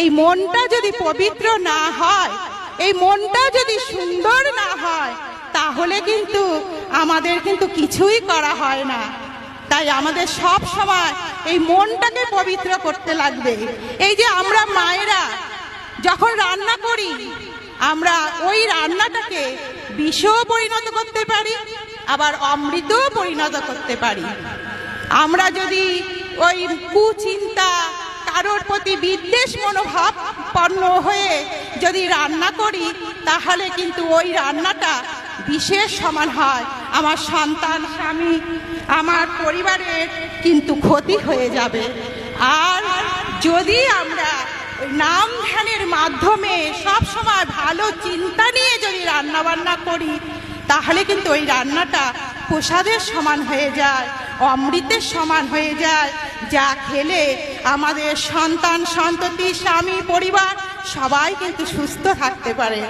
এই মনটা যদি পবিত্র না হয়, এই মনটা যদি সুন্দর না হয়, তাহলে কিন্তু আমাদের কিন্তু কিছুই করা হয় না। তাই আমাদের সব সময় এই মনটাকে পবিত্র করতে লাগবে। এই যে আমরা মায়েরা যখন রান্না করি, আমরা ওই রান্নাটাকে বিষও পরিণত করতে পারি, আবার অমৃতও পরিণত করতে পারি। আমরা যদি ওই কুচিন্তা কারোর প্রতি বিদ্বেষ মনোভাব পন্ন হয়ে যদি রান্না করি, তাহলে কিন্তু ওই রান্নাটা বিশেষ সমান হয়। আমার সন্তান, স্বামী, আমার পরিবারের কিন্তু ক্ষতি হয়ে যাবে। আর যদি আমরা নাম ধ্যানের মাধ্যমে সব সময় ভালো চিন্তা নিয়ে যদি রান্না বান্না করি, তাহলে কিন্তু ওই রান্নাটা প্রসাদের সমান হয়ে যায়, অমৃতের সমান হয়ে যায়। যা খেলে আমাদের সন্তান সন্ততি স্বামী পরিবার সবাই কিন্তু সুস্থ থাকতে পারে।